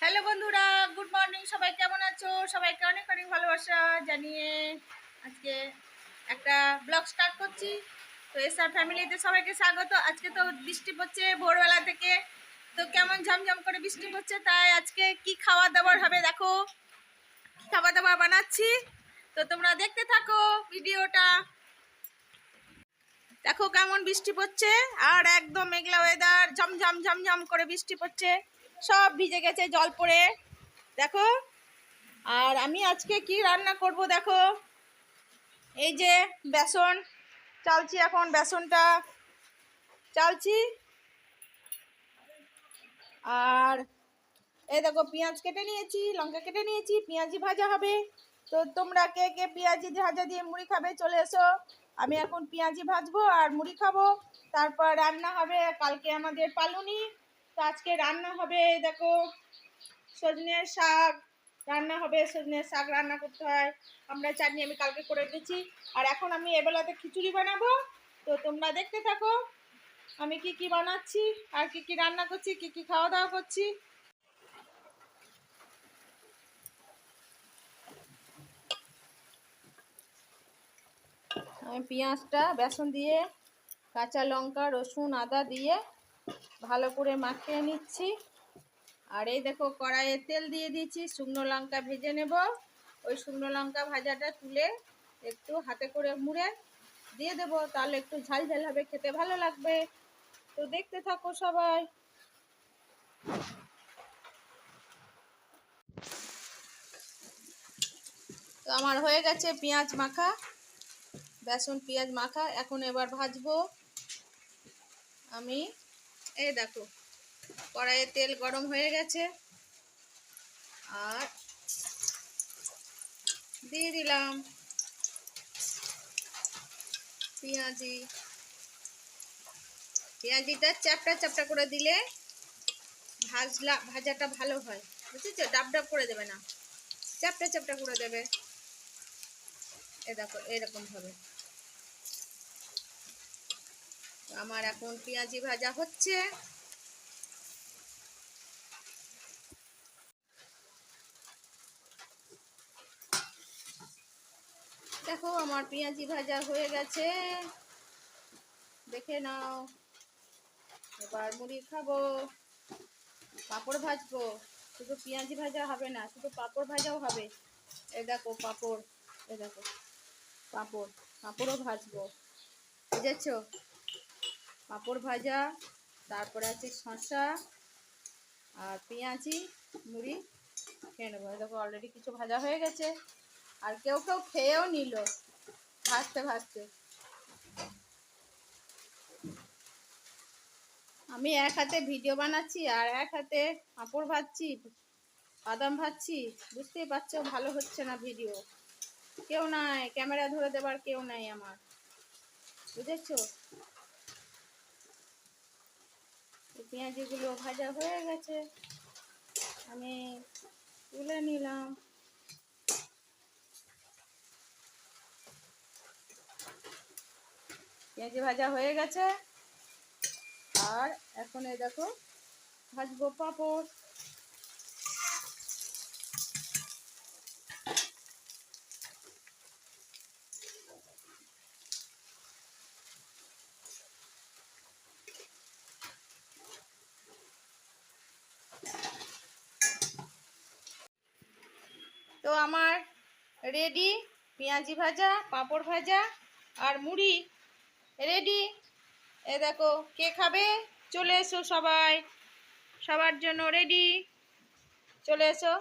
Hello বন্ধুরা good morning সবাই কেমন আছো? সবাইকে অনেক অনেক ভালোবাসা জানিয়ে আজকে একটা ব্লগ স্টার্ট করছি। তো এসআর ফ্যামিলিতে সবাইকে স্বাগত। আজকে তো বৃষ্টি পড়ছে ভোরবেলা থেকে। তো কেমন ঝমঝম করে বৃষ্টি পড়ছে তাই আজকে কি খাওয়া দাওয়ার হবে দেখো। খাওয়া দাওয়া বানাচ্ছি? তো তোমরা দেখতে থাকো ভিডিওটা। দেখো কেমন বৃষ্টি পড়ছে। আর একদম মেঘলা ওয়েদার ঝমঝম ঝমঝম করে বৃষ্টি পড়ছে। সব ভিজে গেছে জল পড়ে। দেখো। আর আমি আজকে কি রান্না করব দেখো। এই যে বেসন, চালছি এখন বেসনটা। চালছি। আর এই দেখো পেঁয়াজ কেটে নিয়েছি, লঙ্কা কেটে নিয়েছি পেঁয়াজি ভাজা হবে। তো তোমরা কে কে পেঁয়াজি ভাজা দিয়ে মুড়ি খাবে চলে এসো। আমি এখন পেঁয়াজি ভাজবো আর মুড়ি খাব। তারপর রান্না হবে কালকে আমাদের পালুনি। তো আজকে রান্না হবে, দেখো, সজনের শাক, রান্না হবে, সজনের শাক রান্না করতে হয়। আমরা চাটনি আমি কালকে করে রেখেছি আর এখন আমি এবেলাতে খিচুড়ি বানাবো। তো তোমরা দেখতে থাকো, আমি কি কি বানাচ্ছি, আর কি কি রান্না করছি, কি কি খাওয়া দাওয়া করছি। আমি পেঁয়াজটা, বেসন দিয়ে, কাঁচা লঙ্কা, রসুন, আদা দিয়ে ভালো করে মাখিয়ে নিচ্ছি। আর এই দেখো কড়াইয়ে তেল দিয়ে দিচ্ছি, শুকনো লঙ্কা ভেজে নেব। ওই শুকনো লঙ্কা ভাজাটা তুলে একটু হাতে করে মুড়ে দিয়ে দেব, তাহলে একটু ঝাল ঝাল হবে, খেতে ভালো লাগবে। তো দেখতে থাকো সবাই। তো আমার হয়ে গেছে পেঁয়াজ মাখা, বেসন পেঁয়াজ মাখা, এখন এবার ভাজবো। আমি এই দেখো, কড়াইয়ে তেল গরম হয়ে গেছে। আর দিয়ে দিলাম পেঁয়াজি। পেঁয়াজিটা চ্যাপটা চ্যাপটা করে দিলে ভাজলা, ভাজাটা ভালো হয়। বুঝেছ? ডাব ডাব করে দেবে না। চ্যাপটা চ্যাপটা করে দেবে। এ দেখো, এরকম ভাবে আমার এখন পেঁয়াজি ভাজা হচ্ছে। দেখো, আমার পেঁয়াজি ভাজা হয়ে গেছে। দেখে নাও। এবার মুড়ি খাব। পাঁপড় ভাজবো। শুধু পেঁয়াজি ভাজা হবে না, শুধু পাঁপড় ভাজাও হবে। এ দেখো পাঁপড়, এ দেখো পাঁপড়, পাঁপড়ও ভাজবো। বুঝেছ? পাঁপড় ভাজা, তারপরে আছে শসা আর পেঁয়াজি, মুড়ি। খেয়ে নেব। দেখো অলরেডি কিছু ভাজা হয়ে গেছে। আর কেউ কেউ খেয়েও নিল ভাজতে ভাজতে। আমি এক হাতে ভিডিও বানাচ্ছি আর এক হাতে পাঁপড় ভাজছি, বাদাম ভাজছি। বুঝতেই পারছ, ভালো হচ্ছে না ভিডিও। কেউ নাই, ক্যামেরা ধরে দেবার কেউ নাই আমার। বুঝেছ? পেঁয়াজিগুলো ভাজা হয়ে গেছে। আমি তুলে নিলাম। পেঁয়াজি ভাজা হয়ে গেছে। আর এখন এই দেখো, ভাজবো পাঁপড়। তো আমার রেডি পেঁয়াজি ভাজা, পাঁপড় ভাজা আর মুড়ি রেডি এ দেখো, কে খাবে? চলে এসো সবাই। সবার জন্য রেডি চলে এসো।